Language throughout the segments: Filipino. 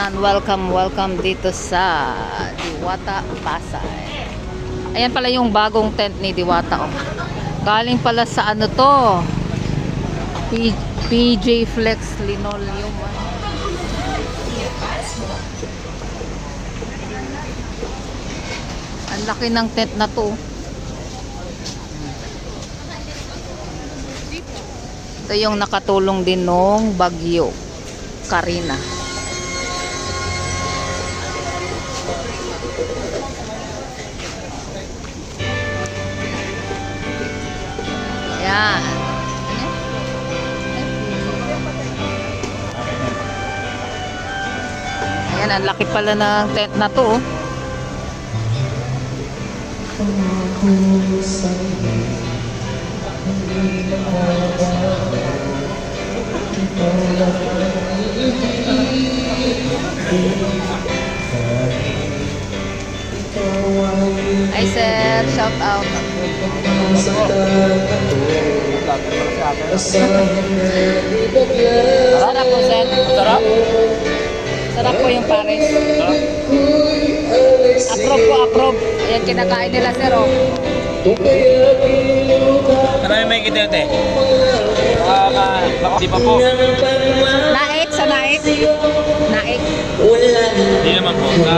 Ayan, welcome, welcome dito sa Diwata, Pasay. Ayan pala yung bagong tent ni Diwata. Oh. Galing pala sa ano to? P- PJ Flex Linoleum. Ang laki ng tent na to. Ito yung nakatulong din nung bagyo. Karina. Ayan, ang laki pala ng tent na to. oh. Ay sir, shout out. Sarap po sir. Sarap? Sarap po yung pares. Approve po, approve. Ayan, kinakain nila sir oh. Marami may kita te. Baka, baka di pa po. Naik sa naik. Naik. Hindi naman po. Sa...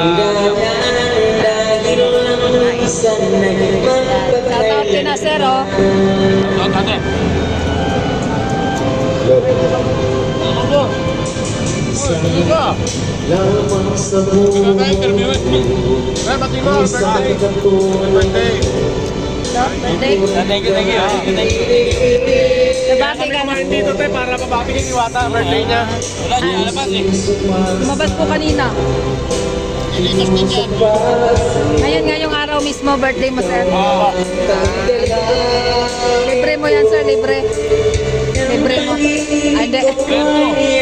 Shout out din na sir oh. Ito, ate. Uy, ka? Pinaka-interview eh. Well, pati mo, birthday. Thank you, thank you. Thank you. Nabati ka na. dito te para mabati ni Iwata birthday niya. Wala niya alabas eh. Po kanina. Ngayon nga yung araw mismo, birthday mo sir. Libre mo yan sir, libre. Libre mo. Ay, hindi.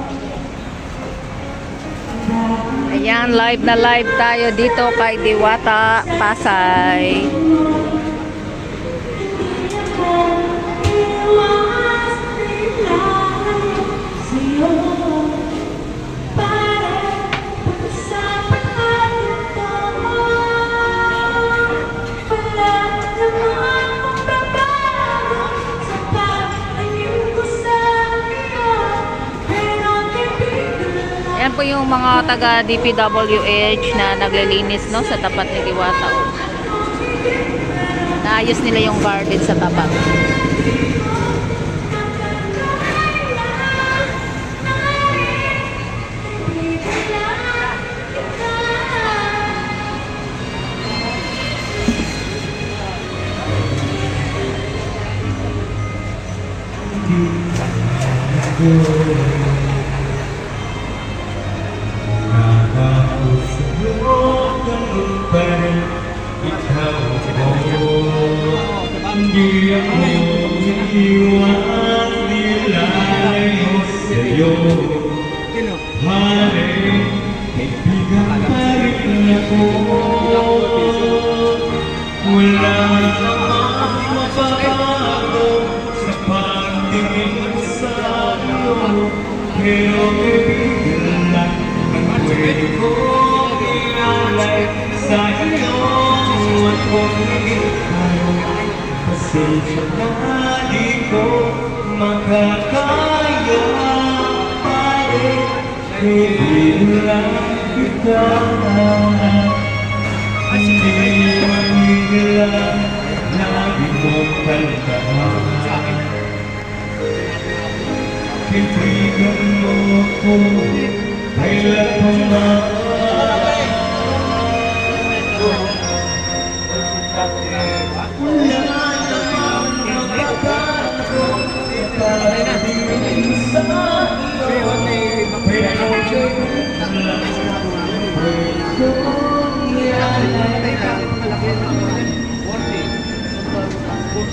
Ayan, live na live tayo dito kay Diwata, Pasay. Ayan po yung mga taga DPWH na naglilinis no sa tapat ni Diwata. oh. Naayos nila yung garden sa tapat. Hindi Wala namang mababago sa pagtingin sa'yo Pero kaibigan lang ang pwede ko ialay sa'yo At kung hindi kayo Pasensya na di ko makakaya. Pare, kaibigan kita Hindi mangigilan Lagi mong tandaan Kaibigan mo ako Kailan pa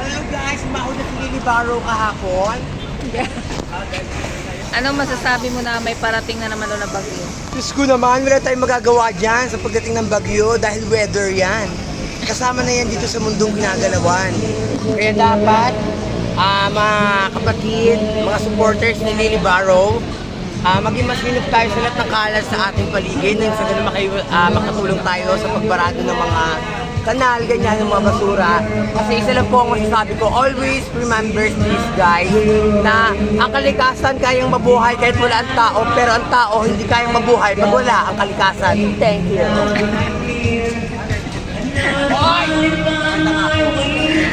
Hello guys, mauna si Lily Barrow kahapon. Anong masasabi mo na may parating na naman na bagyo? Diyos ko naman, wala tayong magagawa dyan sa pagdating ng bagyo dahil weather yan. Kasama na yan dito sa mundong ginagalawan. Kaya dapat, ah mga kapatid, mga supporters ni Lily Barrow, ah maging mas minop tayo sa lahat ng kalat sa ating paligid nang sa ganun makayo- ah, makatulong tayo sa pagbarado ng mga kanal, ganyan, ng mga basura. Kasi isa lang po ang masasabi ko, always remember this guys, na ang kalikasan kayang mabuhay kahit wala ang tao, pero ang tao hindi kayang mabuhay pag wala ang kalikasan. Thank you.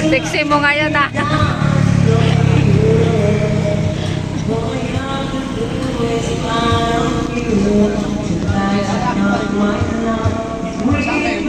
Sexy mo ngayon ah.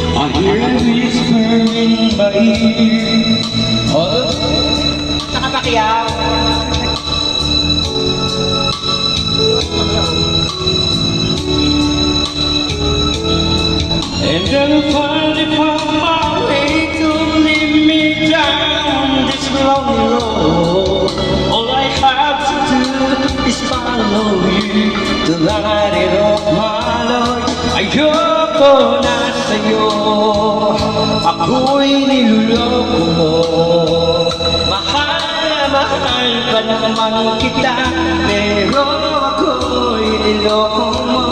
I hear a whisper in my ear. Oh, And then finally found my way to lead me down this lonely road. All I have to do is follow you to the light of my Lord. Ayoko na sa'yo, ako'y niloloko mo. Mahal na mahal pa naman kita, pero ako'y niloko mo.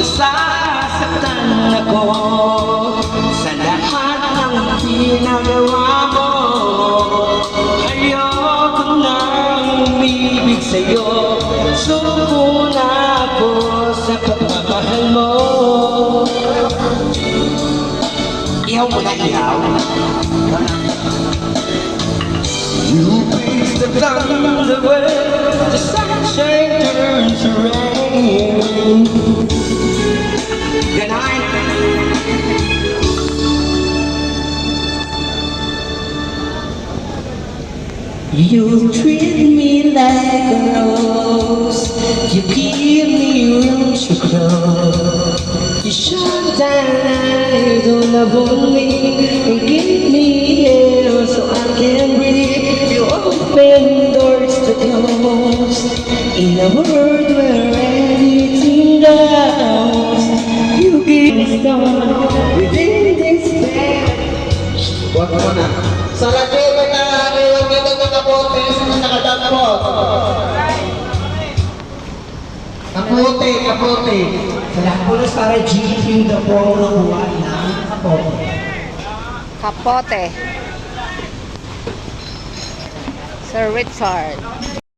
Nasasaktan ako sa lahat ng ginagawa mo. Ayoko nang umibig sa'yo, You face the thunder when the sunshine turns to rain. You treat me like a rose. You give me room to grow. You shut down the me and give me air so I can breathe. You open doors to close. In a world where everything goes, you give stars within this bed. Huwag mo na. Sa lagay na ngayon dito ng kapote sa nakadampot. Kapote, kapote. Po ng para na po ang buhay ng kapote. Kapote. Sir Richard.